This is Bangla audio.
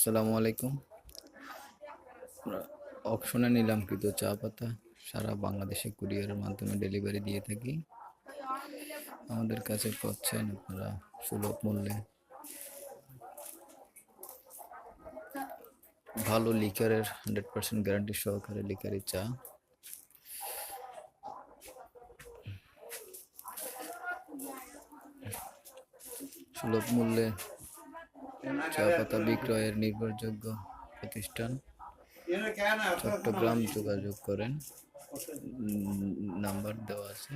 আসসালামু আলাইকুম। অপশনে নিলাম কিন্তু চা পাতা। সারা বাংলাদেশে কুরিয়ারের মাধ্যমে ডেলিভারি দিয়ে থাকি। আমাদের কাছে পাচ্ছেন আপনারা সুলভ মূল্যে ভালো লিকারের হান্ড্রেড পার্সেন্ট গ্যারান্টি সহকারে লিকারের চা। সুলভ মূল্যে চা পাতা বিক্রয়ের নির্ভরযোগ্য প্রতিষ্ঠান চট্টগ্রাম যোগাযোগ করেন। নাম্বার দেওয়া আছে।